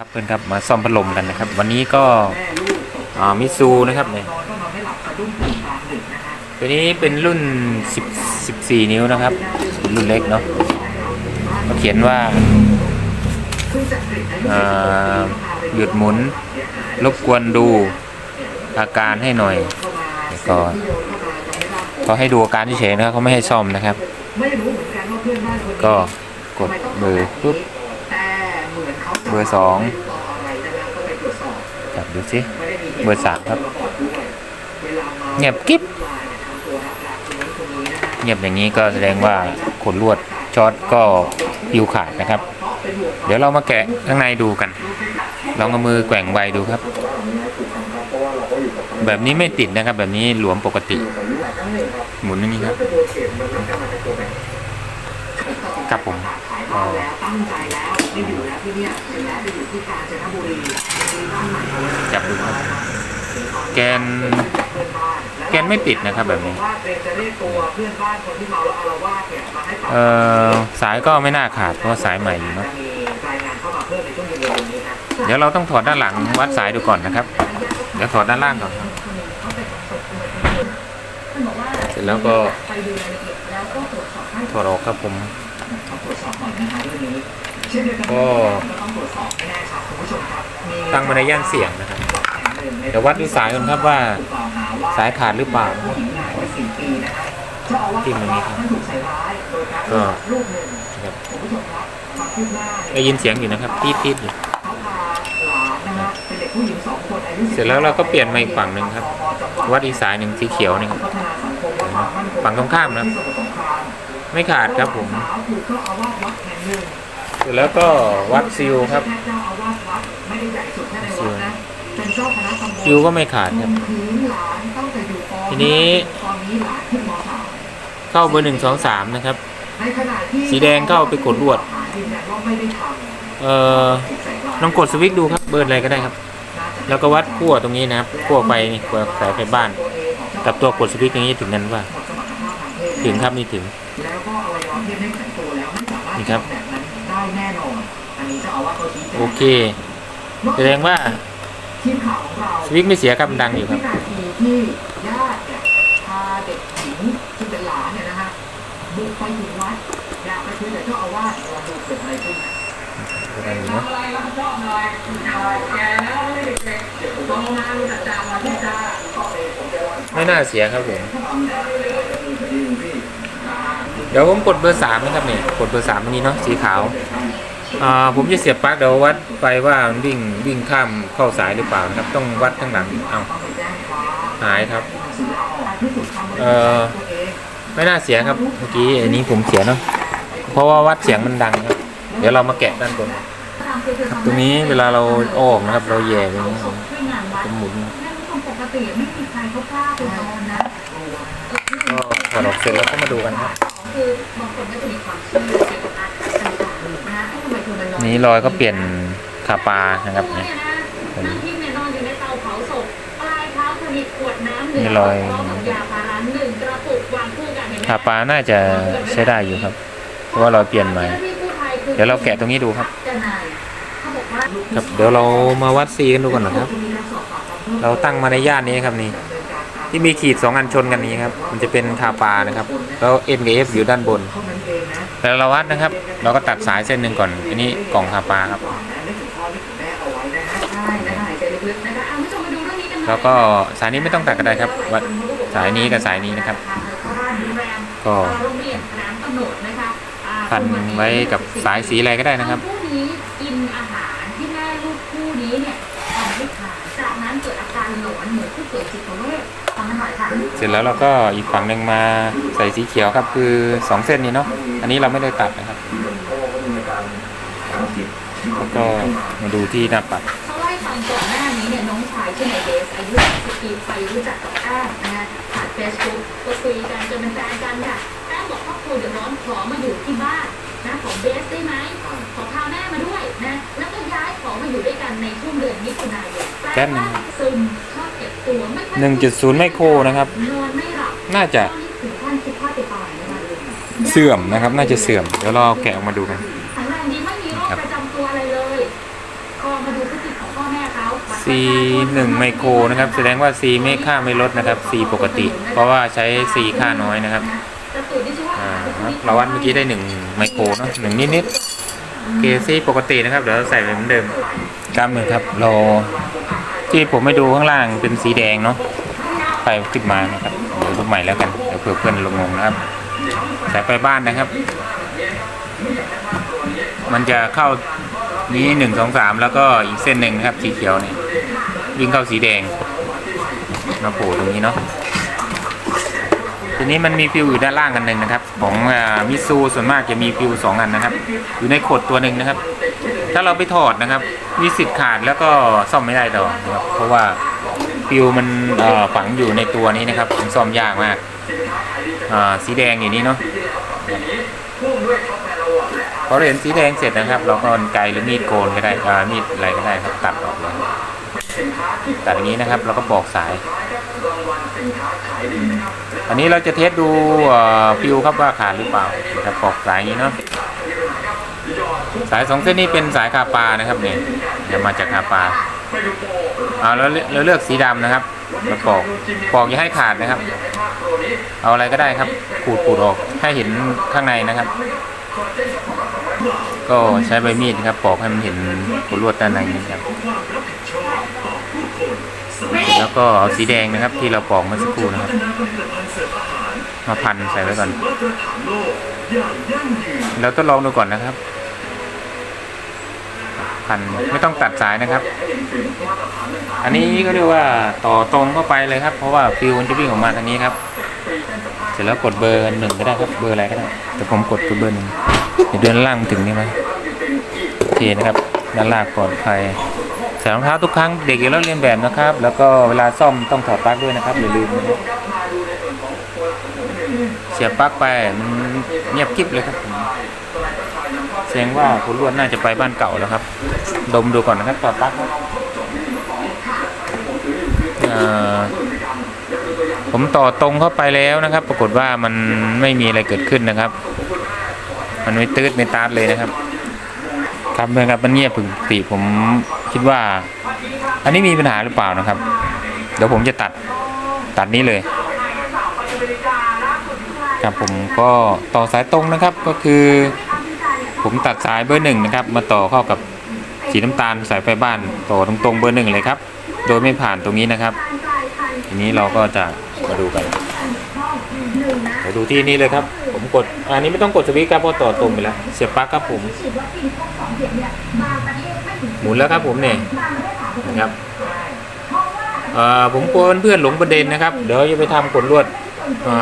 ครับเพื่อนครับมาซ่อมพัดลมกันนะครับ วันนี้ก็มิซูนะครับเนี่ยตัวนี้เป็นรุ่น 10 14 นิ้วนะครับ รุ่นเล็กเนาะก็เขียนว่าหยุดหมุน รบกวนดูอาการให้หน่อยแล้วก็เขาให้ดูอาการเฉยๆนะครับเขาไม่ให้ซ่อมนะครับ ก็กดเบอร์ปุ๊บ เบอร์สองจับดูสิเบอร์สามครับ เงียบกิ๊บเงียบอย่างนี้ก็แสดงว่าขนลวดช็อตก็ปิวขาดนะครับ เดี๋ยวเรามาแกะข้างในดูกัน ลองเอามือแกว่งไวดูครับ แบบนี้ไม่ติดนะครับ แบบนี้หลวมปกติ หมุนอย่างนี้ครับครับผม ก็จับดูครับ แกน แกนไม่ติดนะครับแบบนี้ เอ่อสายก็ไม่น่าขาดเพราะว่าสายใหม่อยู่เนาะเดี๋ยวเราต้องถอดด้านหลังวัดสายดูก่อนนะครับ เดี๋ยวถอดด้านล่างก่อนครับเสร็จแล้วก็ถอดออกครับผม ก็ตั้งมาในย่านเสียงนะครับเดี๋ยววัดดูสายกันครับว่าสายขาดหรือเปล่าที่มันนี้ครับก็นะครับได้ยินเสียงอยู่นะครับตีดตีดอยู่เสร็จแล้วเราก็เปลี่ยนมาอีกฝั่งหนึ่งครับ วัดอีกสายหนึ่งสีเขียวนี่ครับฝั่งตรงข้ามนะครับไม่ขาดครับผมเส ร็จแล้วก็วัดซิลครับซิลซิลก็ไม่ขาดครับ ทีนี้เข้าเบอร์หนึ่งสองสามนะครับ สีแดงเข้าไปกดลวด เอ่อลองกดสวิตช์ดูครับ เบอร์อะไรก็ได้ครับ แล้วก็วัดขั้วตรงนี้นะครับขั้วไฟนี่ขั้วสายไฟบ้าน กับตัวกดสวิตช์อย่างนี้ถึงนั้นว่า ถึงครับนี่ถึงนี่ครับ โอเคแสดงว่าสวิตช์ไม่เสียครับมันดังอยู่ครับที่ญาติเนี่ยพาเด็กหญิงที่เป็นหลานเนี่ยนะฮะบุกไปถึงวัดอยากไปคุยกับเจ้าอาวาสลองดูเกิดอะไรขึ้นนะอะไรอยู่เนาะอะไรรับผิดชอบหน่อยแกแล้วไม่ได้เด็กๆเดี๋ยวผมต้องมาดูจัดการมาที่จ้าก็ไปผมจะวันไม่น่าเสียครับผม เดี๋ยวผมกดเบอร์สามนะครับเนี่ยกดเบอร์สามอันนี้เนาะสีขาวอ่าผมจะเสียบปลั๊กเดี๋ยววัดไปว่ามันวิ่งวิ่งข้ามเข้าสายหรือเปล่านะครับ ต้องวัดข้างหลังเอาหายครับเอ่อไม่น่าเสียครับเมื่อกี้อันนี้ผมเสียเนาะเพราะว่าวัดเสียงมันดังครับ เดี๋ยวเรามาแกะด้านบนครับตรงนี้เวลาเราออกนะครับ เราแย่ไปนี้ครับจะหมุนปกติไม่มีใครเขากล้าไปนอนนะก็ถอดออกเสร็จแล้วก็มาดูกันครับ คือบางคนก็จะมีความเชื่อเกี่ยวกับการต่างๆนะทำไมเธอมานอนนี้รอยก็เปลี่ยนขาปลานะครับ เนี่เนี่ยยนะนั่งที่เนี่ยนอนอยู่ในเตาเผาศพปลายเท้าเธอมีขวดน้ำเหลืนี่รอยพร้อมกับยาพาราหนึ่งกระปุกวางคู่กันเห็นไหมขาปลาน่าจะใช้ได้อยู่ครับเพราะว่ารอยเปลี่ยนใหม่ เดี๋ยวเราแกะตรงนี้ดูครับจะนายเขาบอกว่าครับ เดี๋ยวเรามาวัดซีกันดูก่อนนะครับ เราตั้งมาในย่านนี้ครับนี่ ที่มีขีดสองอันชนกันนี้ครับ มันจะเป็นคาปลานะครับ แล้ว N กับ F อยู่ด้านบนเท่านั้นเองนะแล้วเราวัดนะครับ เราก็ตัดสายเส้นหนึ่งก่อน อันนี้กล่องคาปลาครับแม่นึกถึงพ่อนึกถึงแม่เอาไว้นะฮะใช่นะคะหายใจลึกๆนะคะเอาผู้ชมมาดูเรื่องนี้กันหน่อยแล้วก็สายนี้ไม่ต้องตัดก็ได้ครับ วัดสายนี้กับสายนี้นะครับ ก็โรงเรียนน้ำกำหนดนะคะอ่าพันไว้กับสายสีอะไรก็ได้นะครับ เสร็จแล้วเราก็อีกฝั่งหนึ่งมาใส่สีเขียวครับคือสองเส้นนี้เนาะอันนี้เราไม่ได้ตัดนะครับแล้วก็มาดูที่หน้าปัดเขาเล่าให้ฟังก่อนหน้านี้เนี่ยน้องชายชื่อไอเดสอายุ10ปีไปรู้จักกับแป้งนะฮะผ่านเฟซบุ๊กก็คุยกันจนเป็นแฟนกันค่ะแป้งบอกครอบครัวเดือดร้อนขอมาอยู่ที่บ้านนะของเบสได้ไหมขอพาแม่มาด้วยนะแล้วก็ย้ายของมาอยู่ด้วยกันในช่วงเดือนมิถุนายนแป๊บนึงซึมชอบ เก็บตัวไม่ค่อยหนึ่งจุดศูนย์ไมโครนะครับนอนไม่หลับน่าจะตอนนี้ถึงขั้นคิดฆ่าตัวตายนะคะเสื่อมนะครับ น่าจะเสื่อม เดี๋ยวเราแกะออกมาดูกันแข็งแรงดีไม่มีโรคประจำตัวอะไรเลยพอมาดูพฤติของพ่อแม่เขา C 1ไมโครนะครับ แสดงว่า C ไม่ค่าไม่ลดนะครับ C ปกติ เพราะว่าใช้ C ค่าน้อยนะครับจะตรวจได้ชื่อว่าอ่าเราวัดเมื่อกี้ได้1ไมโครเนอะหนึ่งนิดๆเกซีปกตินะครับ เดี๋ยวเราใส่ไปเหมือนเดิมกล้ามมือครับ เรา ที่ผมไม่ดูข้างล่างเป็นสีแดงเนาะไฟขึ้นมานะครับเดี๋ยวรูปใหม่แล้วกันเดี๋ยวเผื่อเพื่อนลงงงนะครับสายไฟบ้านนะครับ มันจะเข้านี้หนึ่งสองสามแล้วก็อีกเส้นหนึ่งนะครับ สีเขียวเนี่ยวิ่งเข้าสีแดงมาโผล่ตรงนี้เนาะ ทีนี้มันมีฟิวอยู่ด้านล่างกันหนึ่งนะครับ ของมิซูส่วนมากจะมีฟิวสองอันนะครับ อยู่ในขดตัวหนึ่งนะครับ ถ้าเราไปถอดนะครับ มีสิทธิ์ขาดแล้วก็ซ่อมไม่ได้ต่อนะครับ เพราะว่าฟิวมันฝังอยู่ในตัวนี้นะครับมันซ่อมยากมากสีแดงอย่างนี้เนาะพอเราเห็นสีแดงเสร็จนะครับ เราก็ไกลหรือมีดโกนก็ได้มีดอะไรก็ได้ครับตัดออกเลยตัดอย่างนี้นะครับเราก็บอกสาย อันนี้เราจะเทสดูฟิวครับว่าขาดหรือเปล่านะครับปอกสายนี้เนาะสายสองเส้นนี้เป็นสายคาปานะครับเนี่ยเดี๋ยวมาจากคาปาเอาแล้วเราเลือกสีดำนะครับแล้วปอกปอกอย่าให้ขาดนะครับ เอาอะไรก็ได้ครับ ขูดขูดออกให้เห็นข้างในนะครับ ก็ใช้ใบมีดครับปอกให้มันเห็นขนลวดด้านในนะครับ แล้วก็เอาสีแดงนะครับที่เราปอกเมื่อสักครู่นะครับ มาพันใส่ไว้ก่อน เราทดลองดูก่อนนะครับ พันไม่ต้องตัดสายนะครับ อันนี้ก็เรียกว่าต่อตรงเข้าไปเลยครับ เพราะว่าฟิวมันจะวิ่งออกมาทางนี้ครับ เสร็จแล้วกดเบอร์หนึ่งก็ได้ครับ เบอร์อะไรก็ได้ แต่ผมกดเบอร์หนึ่งเดี๋ยวเดินล่างถึงนี่ไหมโอเคนะครับด้านล่างปลอดภัย ส่รองเท้าทุกครั้งเด็กอย่าลอกเลียนแบบนะครับ แล้วก็เวลาซ่อมต้องถอดปลั๊กด้วยนะครับอย่าลืมนะครับเสียบปลั๊กไปมันเงียบกริบเลยครับแสดงว่าคุณลวดน่าจะไปบ้านเก่าแล้วครับ ดมดูก่อนนะครับถอดปลั๊กผมต่อตรงเข้าไปแล้วนะครับ ปรากฏว่ามันไม่มีอะไรเกิดขึ้นนะครับ มันไม่ตืดไม่ตาดเลยนะครับ ครับเมื่อครับมันเงียบปกติผม คิดว่า อันนี้มีปัญหาหรือเปล่านะครับ เดี๋ยวผมจะตัดตัดนี้เลย ครับผมก็ต่อสายตรงนะครับก็คือ ผมตัดสายเบอร์หนึ่งนะครับ มาต่อเข้ากับสีน้ำตาลสายไฟบ้านต่อตรงๆเบอร์หนึ่งเลยครับ โดยไม่ผ่านตรงนี้นะครับ ทีนี้เราก็จะมาดูกันเดี๋ยวดูที่นี่เลยครับ ผมกด อันนี้ไม่ต้องกดสวิตช์ครับเพราะต่อตรงไปแล้ว เสียบปลั๊กครับผม หมุนแล้วครับผมเนี่ยนะครับเอ่อผมกลัวเพื่อนหลงประเด็นนะครับ เดี๋ยวจะไปทำกดลวด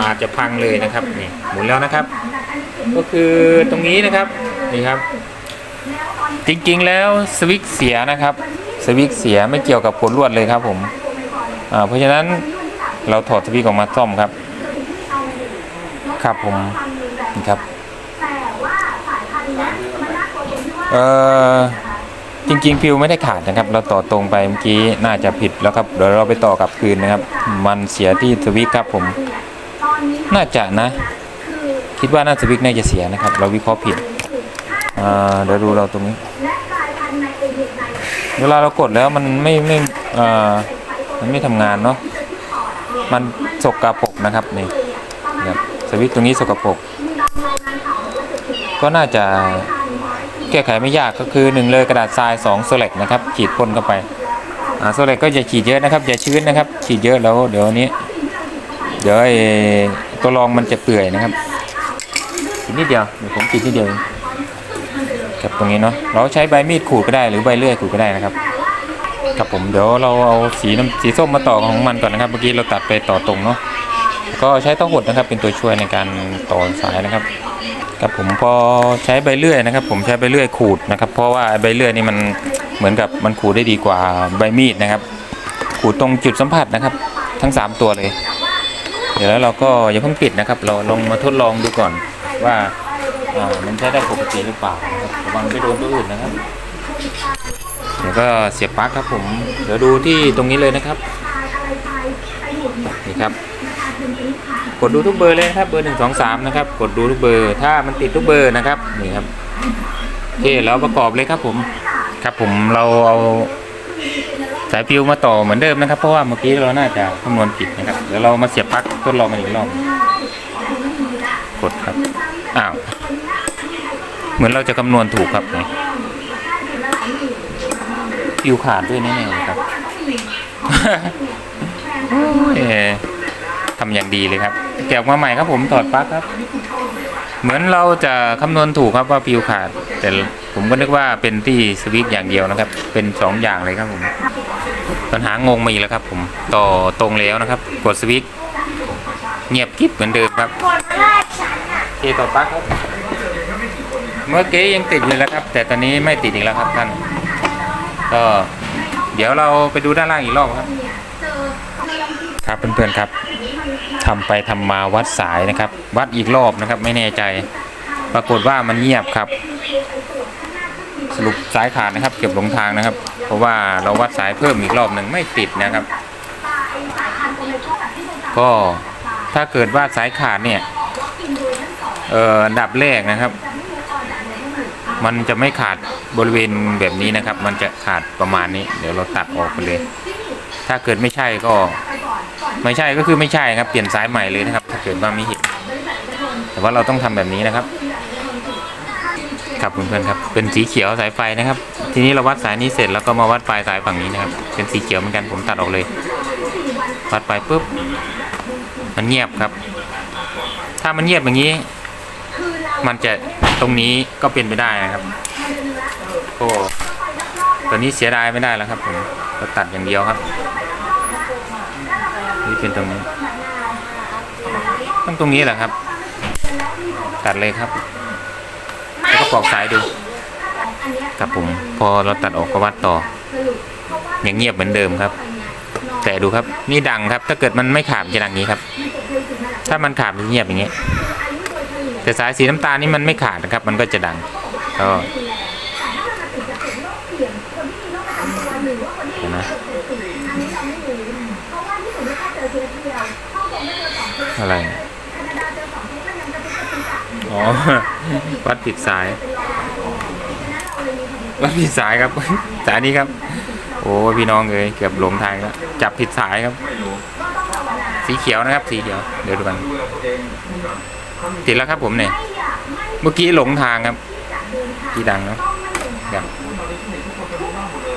อาจจะพังเลยนะครับนี่หมุนแล้วนะครับ ก็คือตรงนี้นะครับนี่ครับ จริงๆแล้วสวิตช์เสียนะครับสวิตช์เสียไม่เกี่ยวกับผลลวดเลยครับผมอ่าเพราะฉะนั้นเราถอดสวิตออกมาซ่อมครับ ครับผมนี่ครับเอ่อ จริงๆฟิวไม่ได้ขาดนะครับ เราต่อตรงไปเมื่อกี้น่าจะผิดแล้วครับเดี๋ยวเราไปต่อกลับคืนนะครับ มันเสียที่สวิตช์ครับผม น่าจะนะ คิดว่าน่าสวิตช์น่าจะเสียนะครับ เราวิเคราะห์ผิดเดี๋ยวดูเราตรงนี้ เวลาเรากดแล้วมันไม่ไม่อ่ามันไม่ทำงานเนาะมันสกปรกนะครับนี่ครับสวิตตรงนี้สกปรกก็น่าจะ แก้ไขไม่ยากก็คือหนึ่งเลยกระดาษทราย2โซเล็กนะครับขีดพ่นเข้าไปอ่าโซเล็กก็อย่าขีดเยอะนะครับอย่าชื้นนะครับขีดเยอะแล้วเดี๋ยวนี้ เดี๋ยวไอ้ตัวรองมันจะเปื่อยนะครับขีดนิดเดียวเดี๋ยวผมขีดนิดเดียวครับตรงนี้เนาะเราใช้ใบมีดขูดก็ได้หรือใบเลื่อยขูดก็ได้นะครับครับผมเดี๋ยวเราเอาสีน้ำสีส้มมาต่อของมันก่อนนะครับ เมื่อกี้เราตัดไปต่อตรงเนาะก็ใช้ต้าหดนะครับเป็นตัวช่วยในการต่อสายนะครับ ครับผมพอใช้ใบเลื่อยนะครับ ผมใช้ใบเลื่อยขูดนะครับ เพราะว่าใบเลื่อยนี่มันเหมือนกับมันขูดได้ดีกว่าใบมีดนะครับ ขูดตรงจุดสัมผัสนะครับ ทั้งสามตัวเลย เดี๋ยวแล้วเราก็อย่าเพิ่งปิดนะครับ เราลองมาทดลองดูก่อนว่าามันใช้ได้ปกติหรือเปล่าครับระวังไปโดนตัวอื่นนะครับ เดี๋ยวก็เสียบปลั๊กครับผมเดี๋ยวดูที่ตรงนี้เลยนะครับนี่ครับ กดดูทุกเบอร์เลยนะครับเบอร์หนึ่งสองสามนะครับกดดูทุกเบอร์ ถ้ามันติดทุกเบอร์นะครับนี่ครับโอเคแล้วประกอบเลยครับผมครับผมเราเอาสายฟิวมาต่อเหมือนเดิมนะครับ เพราะว่าเมื่อกี้เราน่าจะคำนวณผิดนะครับเดี๋ยวเรามาเสียบปลั๊กทดลองกันอีกรอบกดครับอ้าวเหมือนเราจะคำนวณถูกครับฟิวขาดด้วยแน่ๆครับโอ้ยทำอย่างดีเลยครับ แกะมาใหม่ครับผมถอดปลั๊กครับ เหมือนเราจะคำนวณถูกครับว่าฟิวขาด แต่ผมก็นึกว่าเป็นที่สวิตช์อย่างเดียวนะครับ เป็นสองอย่างเลยครับผมปัญหางงมาอีกแล้วครับ ผมต่อตรงแล้วนะครับ กดสวิตช์เงียบกิ๊บเหมือนเดิมครับเคต่อปลั๊กครับ เมื่อกี้ยังติดอยู่แล้วครับ แต่ตอนนี้ไม่ติดอีกแล้วครับท่านก็เดี๋ยวเราไปดูด้านล่างอีกรอบครับ ครับเพื่อนๆครับทำไปทำมาวัดสายนะครับ วัดอีกรอบนะครับ ไม่แน่ใจ ปรากฏว่ามันเงียบครับ สรุปสายขาดนะครับ เก็บหลงทางนะครับ เพราะว่าเราวัดสายเพิ่มอีกรอบหนึ่งไม่ติดนะครับ ก็ถ้าเกิดว่าสายขาดเนี่ยเอ่ออันดับแรกนะครับ มันจะไม่ขาดบริเวณแบบนี้นะครับ มันจะขาดประมาณนี้ เดี๋ยวเราตัดออกไปเลย ถ้าเกิดไม่ใช่ก็ ไม่ใช่ก็คือไม่ใช่ครับเปลี่ยนสายใหม่เลยนะครับถ้าเกิดว่าไม่เห็น แต่ว่าเราต้องทำแบบนี้นะครับครับเพื่อนๆครับเป็นสีเขียวสายไฟนะครับ ทีนี้เราวัดสายนี้เสร็จแล้วก็มาวัดปลายสายฝั่งนี้นะครับ เป็นสีเขียวเหมือนกันผมตัดออกเลย วัดไปปุ๊บมันเงียบครับ ถ้ามันเงียบอย่างนี้ มันจะตรงนี้ก็เป็นไปได้นะครับโอ้ตอนนี้เสียดายไม่ได้แล้วครับผมเราตัดอย่างเดียวครับ นี่เป็นตรงนี้ ต้องตรงนี้แหละครับ ตัดเลยครับ แล้วก็ปอกสายดูครับผมพอเราตัดออกก็วัดต่อยังเงียบเหมือนเดิมครับ แต่ดูครับนี่ดังครับ ถ้าเกิดมันไม่ขาดจะดังงนี้ครับ ถ้ามันขาดมันเงียบอย่างนี้ยแต่สายสีน้ำตาลนี่มันไม่ขาดนะครับ มันก็จะดังก็เห็นไหม อะไรอ๋อ วัดผิดสาย วัดผิดสายครับ สายนี้ครับ โอ้ยพี่น้องเลยเกือบหลงทางแล้วจับผิดสายครับ สีเขียวนะครับ สีเขียว เดี๋ยวดูกันติดแล้วครับผมเนี่ย เมื่อกี้หลงทางครับ ที่ดังเนาะครับ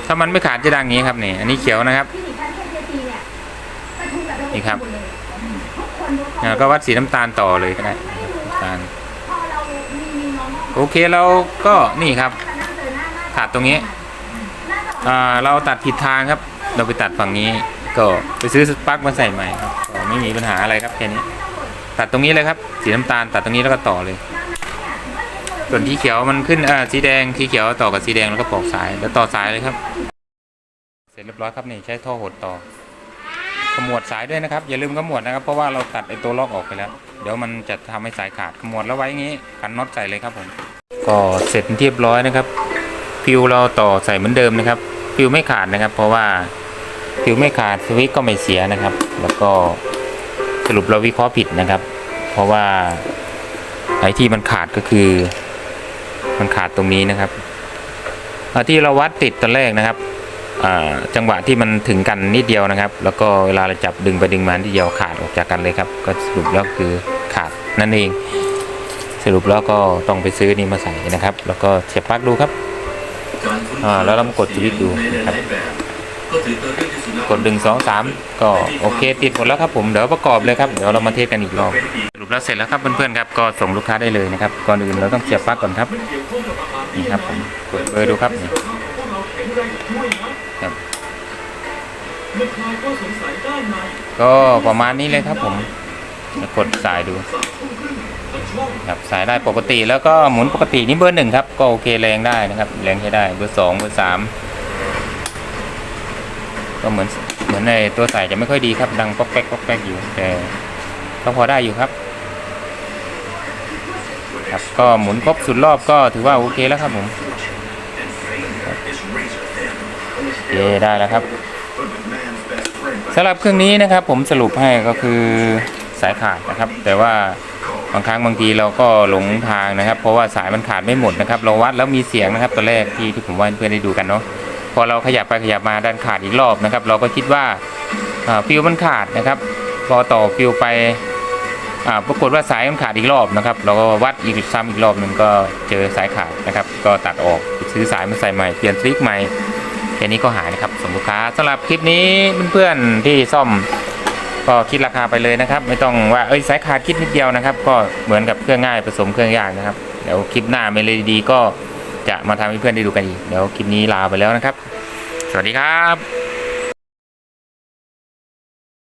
ถ้ามันไม่ขาดจะดังอย่างนี้ครับนี่อันนี้เขียวนะครับ นี่ครับ อ่าก็วัดสีน้ำตาลต่อเลยก็ได้น้ำตาลโอเคเราก็นี่ครับตัดตรงนี้อ่าเราตัดผิดทางครับ เราไปตัดฝั่งนี้ก็ไปซื้อสปลั๊กมาใส่ใหม่ครับไม่มีปัญหาอะไรครับแค่นี้ ตัดตรงนี้เลยครับ สีน้ำตาลตัดตรงนี้แล้วก็ต่อเลย ส่วนสีเขียวมันขึ้นอ่าสีแดงสีเขียวต่อกับสีแดงแล้วก็ปอกสายแล้วต่อสายเลยครับ เสร็จเรียบร้อยครับนี่ใช้ท่อหดต่อ ขมวดสายด้วยนะครับ อย่าลืมขมวดนะครับ เพราะว่าเราตัดไอ้ตัวล็อกออกไปแล้ว เดี๋ยวมันจะทำให้สายขาดขมวดแล้วไว้อย่างนี้กันน็อตใส่เลยครับผม ก็เสร็จเรียบร้อยนะครับ ฟิวเราต่อใส่เหมือนเดิมนะครับ ฟิวไม่ขาดนะครับ เพราะว่าฟิวไม่ขาดสวิตก็ไม่เสียนะครับ แล้วก็สรุปเราวิเคราะห์ผิดนะครับ เพราะว่าไอ้ที่มันขาดก็คือ มันขาดตรงนี้นะครับที่เราวัดติดตอนแรกนะครับ จังหวะที่มันถึงกันนิดเดียวนะครับ แล้วก็เวลาเราจับดึงไปดึงมาทีเดียวขาดออกจากกันเลยครับ ก็สรุปแล้วคือขาดนั่นเอง สรุปแล้วก็ต้องไปซื้อนี่มาใส่นะครับ แล้วก็เสียบปลั๊กดูครับแล้วเรามกดสวิตช์ดูนะครับกดดึงสองสามก็โอเคติดหมดแล้วครับผมเดี๋ยวประกอบเลยครับเดี๋ยวเรามาเทสกันอีกรอบสรุปแล้วเสร็จแล้วครับเพื่อนๆครับก็ส่งลูกค้าได้เลยนะครับก่อนอื่นเราต้องเสียบปลั๊กก่อนครับนี่ครับผมกดเบอร์ดูครับ ก็ประมาณนี้เลยครับผมจะกดสายดูครับสายได้ปกติแล้วก็หมุนปกตินี่เบอร์หนึ่งครับ ก็โอเคแรงได้นะครับ แรงใช้ได้เบอร์สองเบอร์สามก็เหมือนเหมือนในตัวสายจะไม่ค่อยดีครับ ดังป๊อกแป๊กป๊อกแป๊กอยู่แต่ก็พอได้อยู่ครับ ครับก็หมุนครบสุดรอบก็ถือว่าโอเคแล้วครับผมโอเคได้แล้วครับ สำหรับเครื่องนี้นะครับผมสรุปให้ก็คือสายขาดนะครับ แต่ว่าเอางครั้งบางทีเราก็หลงทางนะครับ เพราะว่าสายมันขาดไม่หมดนะครับ เราวัดแล้วมีเสียงนะครับตอนแรกที่ที่ผมว่าเพื่อนได้ดูกันเนาะพอเราขยับไปขยับมาดันขาดอีกรอบนะครับ เราก็คิดว่าฟิวมันขาดนะครับ พอต่อฟิวไปปรากฏว่าสายมันขาดอีกรอบนะครับ เราก็วัดอีกซ้ำอีกรอบหนึ่งก็เจอสายขาดนะครับ ก็ตัดออกซื้อสายมาใส่ใหม่เปลี่ยนสลิกใหม่ แค่นี้ก็หายนะครับสมลูกค้าสำหรับคลิปนี้เพื่อนๆที่ซ่อมก็คิดราคาไปเลยนะครับ ไม่ต้องว่าเอ้ยสายขาดคิดนิดเดียวนะครับ ก็เหมือนกับเครื่องง่ายผสมเครื่องยากนะครับเดี๋ยวคลิปหน้าไม่เลยดีก็จะมาทำให้เพื่อนได้ดูกันอีกเดี๋ยวคลิปนี้ลาไปแล้วนะครับ สวัสดีครับ